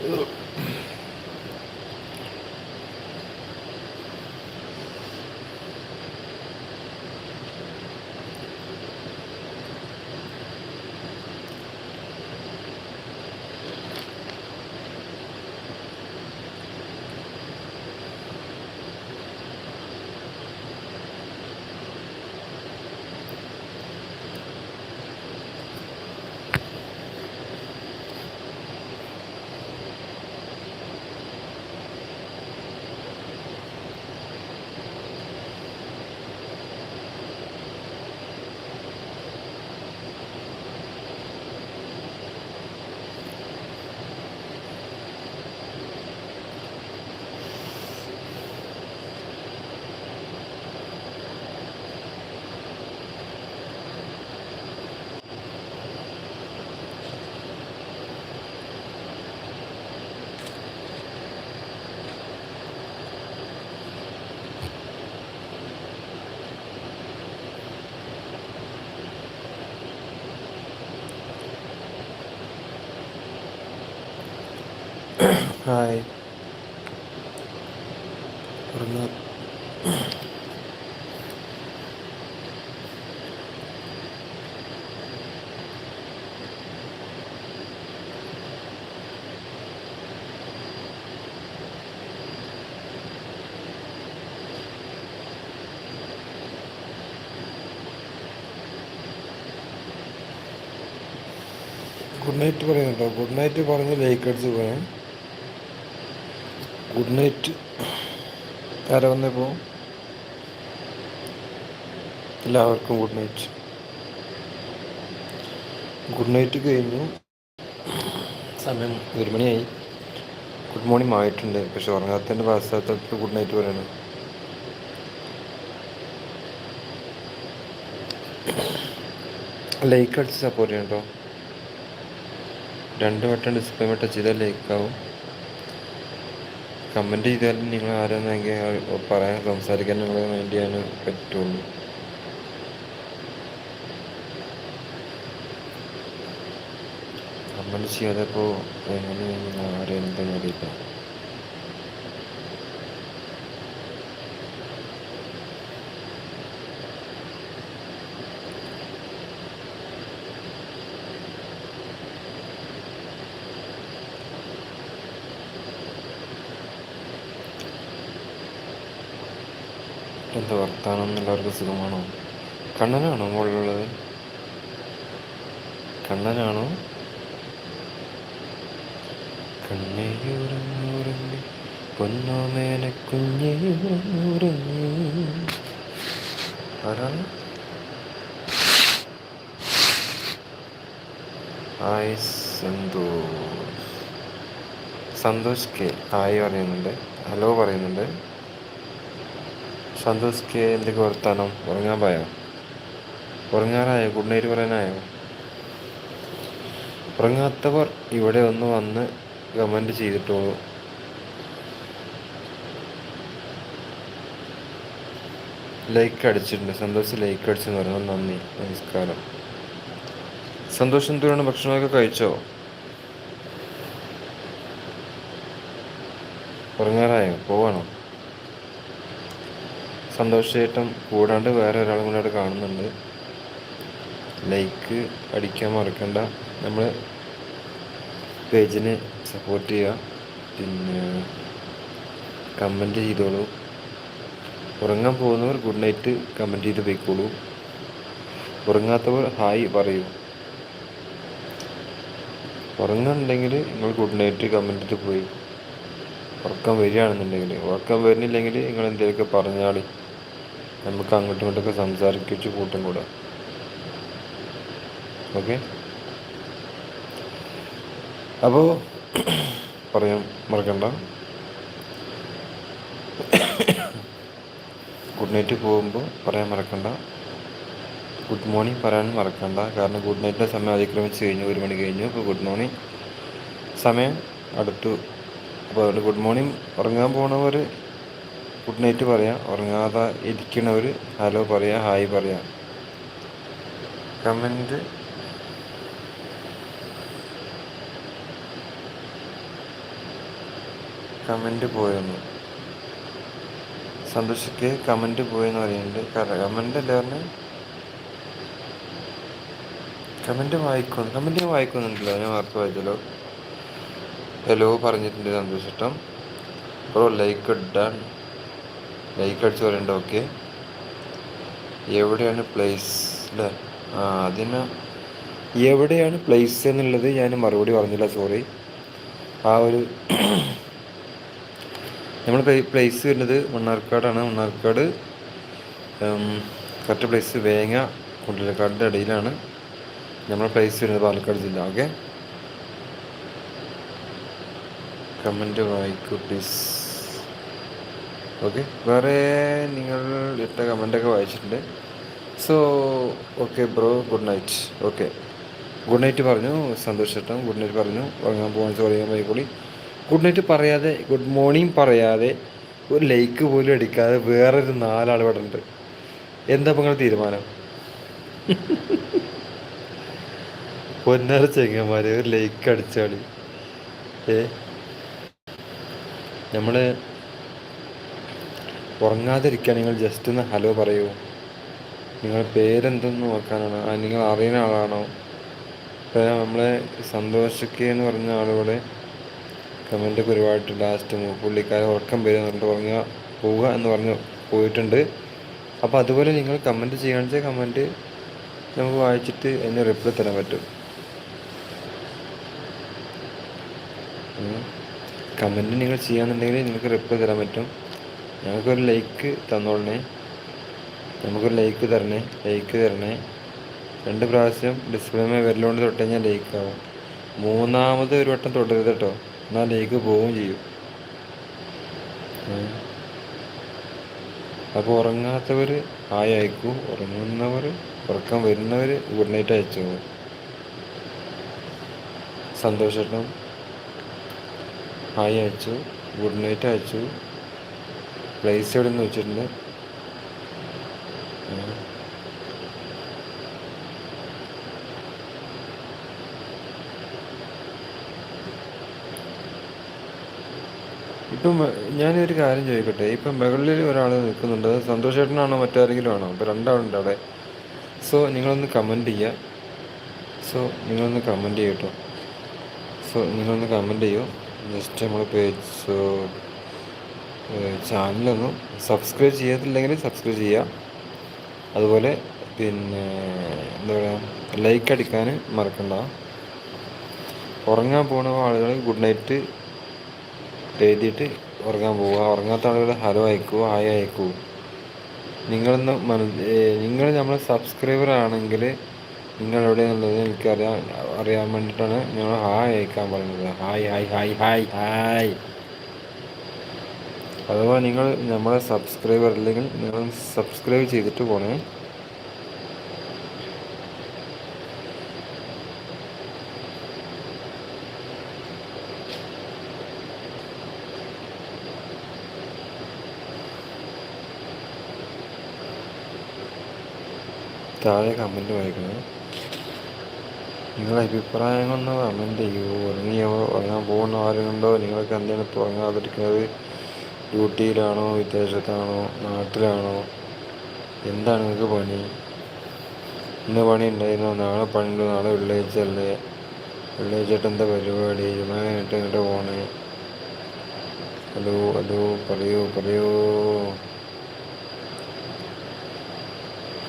Ugh. Good night പറയുന്നുണ്ടോ? Good night പറഞ്ഞ് like അടിച്ച് പോയാൽ ഗുഡ് നൈറ്റ് ആരാ വന്നപ്പോൾ എല്ലാവർക്കും ഗുഡ് നൈറ്റ് ഗുഡ് നൈറ്റ് കഴിഞ്ഞു. സമയം ഒരു മണിയായി. ഗുഡ് മോർണിംഗ് ആയിട്ടുണ്ട്. പക്ഷെ ഉറങ്ങാത്തതിന്റെ പശ്ചാത്തലത്തിൽ ഗുഡ് നൈറ്റ് പറയണം. ലൈക്ക് അടിച്ച് സപ്പോർട്ട് ചെയ്യണം കേട്ടോ രണ്ട് വട്ടം ഡിസ്പ്ലേ ടച്ച് ചെയ്താൽ ലൈക്കാവും കമന്റ് ചെയ്താലും നിങ്ങൾ ആരാന്നെങ്കിൽ പറയാൻ സംസാരിക്കാൻ നിങ്ങളെ വേണ്ടിയാണ് പറ്റുള്ളൂ. കമന്റ് ചെയ്യാതെ ഇപ്പോൾ എങ്ങനെയാണ് ആരെന്തെന്ന് അറിയില്ല എന്താ വർത്താനം എല്ലാവർക്കും സുഖമാണോ? കണ്ണനാണോ മുകളിലുള്ളത്? കണ്ണനാണോ? കണ്ണയുറങ്ങുറങ്ങി പൊന്നോമേന കുഞ്ഞുറങ്ങി ആരാണ്? ഹായ് സന്തോഷ്. സന്തോഷ് കെ. ആയി പറയുന്നുണ്ട്. ഹലോ പറയുന്നുണ്ട്. സന്തോഷ് കെ എന്തൊക്കെ വർത്താനം? ഉറങ്ങാൻ പോയോ? ഉറങ്ങാറായോ? Good night പറയാനായോ? ഉറങ്ങാത്തവർ ഇവിടെ ഒന്ന് വന്ന് കമന്റ് ചെയ്തിട്ടോളൂ. ലൈക്ക് അടിച്ചിട്ടുണ്ട്. സന്തോഷ് ലൈക്ക് അടിച്ചെന്ന് പറഞ്ഞു നന്ദി. നമസ്കാരം. സന്തോഷം എന്തുകൊണ്ടാണ് ഭക്ഷണമൊക്കെ കഴിച്ചോ? ഉറങ്ങാറായോ? പോവാണോ? സന്തോഷമായിട്ടും കൂടാണ്ട് വേറെ ഒരാളും കൂടെ അവിടെ കാണുന്നുണ്ട്. ലൈക്ക് അടിക്കാൻ മറക്കണ്ട. നമ്മൾ പേജിനെ സപ്പോർട്ട് ചെയ്യുക പിന്നെ കമന്റ് ചെയ്തോളൂ. ഉറങ്ങാൻ പോകുന്നവർ ഗുഡ് നൈറ്റ് കമന്റ് ചെയ്ത് പോയിക്കോളൂ. ഉറങ്ങാത്തവർ ഹായ് പറയൂ. ഉറങ്ങുന്നുണ്ടെങ്കിൽ നിങ്ങൾ ഗുഡ് നൈറ്റ് കമന്റ് ചെയ്ത് പോയി. ഉറക്കം വരികയാണെന്നുണ്ടെങ്കിൽ. ഉറക്കം വരുന്നില്ലെങ്കിൽ നിങ്ങൾ എന്തെങ്കിലുമൊക്കെ പറഞ്ഞാളി നമുക്ക് അങ്ങോട്ടും ഇങ്ങോട്ടൊക്കെ സംസാരിക്കിച്ച് കൂട്ടും കൂടെ. ഓക്കെ? അപ്പോൾ പറയാം മറക്കണ്ട. ഗുഡ് നൈറ്റ് പോകുമ്പോൾ പറയാൻ മറക്കണ്ട. ഗുഡ് മോർണിംഗ് പറയാനും മറക്കണ്ട. കാരണം ഗുഡ് നൈറ്റിന്റെ സമയം അതിക്രമിച്ച് കഴിഞ്ഞു ഒരു മണി കഴിഞ്ഞു. അപ്പോൾ ഗുഡ് മോർണിംഗ് സമയം അടുത്തു. അപ്പോൾ അതുകൊണ്ട് ഗുഡ് മോർണിംഗ് ഉറങ്ങാൻ പോണവർ ഗുഡ് നൈറ്റ് പറയാം. ഉറങ്ങാതെ ഇരിക്കണവർ ഹലോ പറയാം ഹായ് പറയാം. കമന്റ് കമന്റ് പോയെന്ന്. സന്തോഷിക്ക് കമന്റ് പോയെന്ന് പറയുന്നുണ്ട്. കമന്റ് അല്ലേ പറഞ്ഞത് കമന്റ് വായിക്കുന്നു കമന്റ് വായിക്കുന്നുണ്ടല്ലോ. ഞാൻ വാർത്ത വായിച്ചല്ലോ. ഹലോ പറഞ്ഞിട്ടുണ്ട് സന്തോഷിഷ്ടം അപ്പോൾ ലൈക്ക് ഇടാൻ ലൈക്ക് അടിച്ച് പറയണ്ട ഓക്കെ എവിടെയാണ് പ്ലേസ് അല്ലേ ആ അതിന് എവിടെയാണ് പ്ലേസ് എന്നുള്ളത് ഞാൻ മറുപടി പറഞ്ഞില്ല സോറി ആ ഒരു നമ്മൾ പ്ലേസ് വരുന്നത് മണ്ണാർക്കാടാണ്. മണ്ണാർക്കാട് കറക്റ്റ് പ്ലേസ് വേങ്ങ കുണ്ടലക്കാടിന്റെ ഇടയിലാണ് നമ്മൾ പ്ലേസ് വരുന്നത് പാലക്കാട് ജില്ല ഓക്കെ കമന്റ് വായിക്കൂ പ്ലീസ് ഓക്കെ വേറെ നിങ്ങൾ ഇട്ട കമന്റൊക്കെ വായിച്ചിട്ടുണ്ട്. So okay bro good night okay good night പറഞ്ഞു സന്തോഷം ഗുഡ് നൈറ്റ് പറഞ്ഞു. ഉറങ്ങാൻ പോകാൻ പറയാൻ പോയിക്കോളി ഗുഡ് നൈറ്റ് പറയാതെ ഗുഡ് മോർണിംഗ് പറയാതെ ഒരു ലൈക്ക് പോലും അടിക്കാതെ വേറൊരു നാലാൾ ഇവിടെ ഉണ്ട്. എന്താ നിങ്ങൾ തീരുമാനം? പൊന്നര ചെങ്ങന്മാരെ ഒരു ലൈക്ക് അടിച്ചാളി ഏ? നമ്മൾ ഉറങ്ങാതിരിക്കുക നിങ്ങൾ ജസ്റ്റ് ഒന്ന് ഹലോ പറയൂ. നിങ്ങൾ പേരെന്തെന്ന് നോക്കാനാണ് നിങ്ങൾ അറിയുന്ന ആളാണോ? നമ്മളെ സന്തോഷിക്കുക എന്ന് പറഞ്ഞ ആളുകളെ കമന്റൊക്കെ ഒരുപാട് ലാസ്റ്റ് പുള്ളിക്കാരെ ഉറക്കം വരും എന്നിട്ട് പറഞ്ഞ പോവുക എന്ന് പറഞ്ഞ് പോയിട്ടുണ്ട്. അപ്പോൾ അതുപോലെ നിങ്ങൾ കമന്റ് ചെയ്യാണെന്ന് വെച്ചാൽ കമന്റ് നമുക്ക് വായിച്ചിട്ട് അതിന് റിപ്ലൈ തരാൻ പറ്റും. കമന്റ് നിങ്ങൾ ചെയ്യാന്നുണ്ടെങ്കിൽ നിങ്ങൾക്ക് റിപ്ലൈ തരാൻ പറ്റും. ഞങ്ങൾക്കൊരു ലൈക്ക് തന്നോളണേ നമുക്കൊരു ലൈക്ക് തരണേ ലൈക്ക് തരണേ. രണ്ട് പ്രാവശ്യം ഡിസ്പ്ലേമേ വരലുകൊണ്ട് തൊട്ട് കഴിഞ്ഞാൽ ലൈക്ക് ആവും. മൂന്നാമത് ഒരു വട്ടം തൊടരുത് കേട്ടോ എന്നാൽ ലൈക്ക് പോവുകയും ചെയ്യും. അപ്പോൾ ഉറങ്ങാത്തവർ ആയി അയക്കൂ. ഉറങ്ങുന്നവർ ഉറക്കം വരുന്നവർ ഗുഡ് നൈറ്റ് അയച്ചു. സന്തോഷം ഹായ് അയച്ചു. ഗുഡ് നൈറ്റ് അയച്ചു. പ്ലേസ് എവിടെ നിന്ന് വെച്ചിട്ടുണ്ട് ഇപ്പം ഞാനൊരു കാര്യം ചോദിക്കട്ടെ. ഇപ്പം മുകളിൽ ഒരാൾ നിൽക്കുന്നുണ്ട്. സന്തോഷേട്ടനാണോ മറ്റാരെങ്കിലും ആണോ? അപ്പോൾ രണ്ടാളുണ്ട് അവിടെ. സോ നിങ്ങളൊന്ന് കമന്റ് ചെയ്യുക സോ നിങ്ങളൊന്ന് കമന്റ് ചെയ്യട്ടോ. സോ നിങ്ങളൊന്ന് കമന്റ് ചെയ്യൂ. ജസ്റ്റ് നമ്മൾ പേജ് സോ ചാനലൊന്നും സബ്സ്ക്രൈബ് ചെയ്തിട്ടില്ലെങ്കിൽ സബ്സ്ക്രൈബ് ചെയ്യുക അതുപോലെ പിന്നെ എന്താ പറയുക ലൈക്ക് അടിക്കാൻ മറക്കണ്ട. ഉറങ്ങാൻ പോകുന്ന ആളുകൾ ഗുഡ് നൈറ്റ് എഴുതിയിട്ട് ഉറങ്ങാൻ പോവുക. ഉറങ്ങാത്ത ആളുകൾ ഹലോ അയക്കൂ ഹായ് അയക്കൂ. നിങ്ങളൊന്ന് മന നിങ്ങൾ നമ്മൾ സബ്സ്ക്രൈബർ ആണെങ്കിൽ നിങ്ങൾ എവിടെയാണുള്ളത് എനിക്കറിയാൻ അറിയാൻ വേണ്ടിയിട്ടാണ് ഞങ്ങൾ ഹായ് അയക്കാൻ പറയുന്നത് hi hi hi hi hi അഥവാ നിങ്ങൾ നമ്മളെ സബ്സ്ക്രൈബർ അല്ലെങ്കിൽ നിങ്ങൾ സബ്സ്ക്രൈബ് ചെയ്തിട്ട് പോണേ. താഴെ കമന്റ് വായിക്കണം നിങ്ങളുടെ അഭിപ്രായങ്ങളൊന്ന് കമന്റ് ചെയ്യൂ. അല്ലെങ്കിൽ ഉറങ്ങാൻ പോകുന്ന ആരുണ്ടോ നിങ്ങൾക്ക് എന്തെങ്കിലും തുടങ്ങാതിരിക്കുന്നത് ഡ്യൂട്ടിയിലാണോ വിദേശത്താണോ നാട്ടിലാണോ? എന്താണ് നിങ്ങൾക്ക് പണി? ഇന്ന് പണി ഉണ്ടായിരുന്നോ നാളെ പണിയുണ്ടോ. നാളെ വെള്ളിയാഴ്ച അല്ലേ? വെള്ളിയാഴ്ച എന്താ പരിപാടി? ജുമാനായിട്ട് എങ്ങോട്ട് പോണേ. ഹലോ ഹലോ പറയൂ പറയൂ.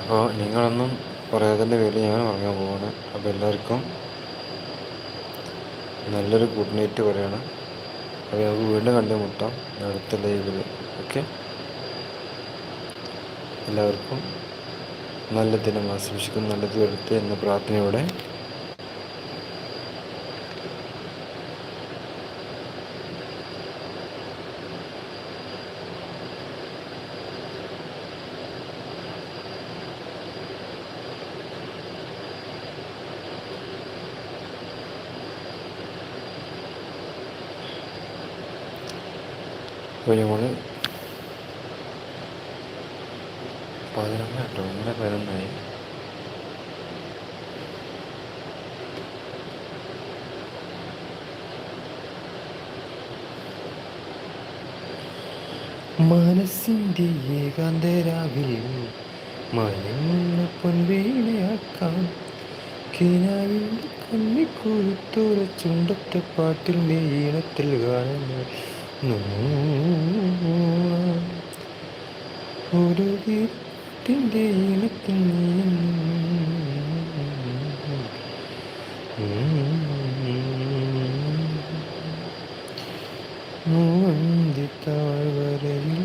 അപ്പോൾ നിങ്ങളൊന്നും പറയാതിന്റെ പേരിൽ ഞാൻ ഉറങ്ങാൻ പോവാണ്. അപ്പോൾ എല്ലാവർക്കും നല്ലൊരു ഗുഡ് നൈറ്റ് പറയണം. അപ്പോൾ നമുക്ക് വീണ്ടും കണ്ടുമുട്ടാം അടുത്ത ലൈവിൽ ഓക്കെ എല്ലാവർക്കും നല്ല ദിനം ആശംസിക്കുന്നു. നല്ലത് വരട്ടെ എന്ന പ്രാർത്ഥനയോടെ നമ്മൾ പതിനൊന്ന് കേട്ടോ ഒന്നര പതിനൊന്നായി. മനസ്സിന്റെ ഏകാന്തരാവിൽ മയങ്ങുന്ന പൊൻവീണയാക്കാം. കിനാവിൽ കണ്ണിക്കൊഴുത്തോര ചുണ്ടത്തെ പാട്ടിന്റെ ഈണത്തിൽ കാണുന്നു ഒരു വീട്ടിന്റെ ഈണത്തിൽ മൂവന്തി താഴ്വരയിൽ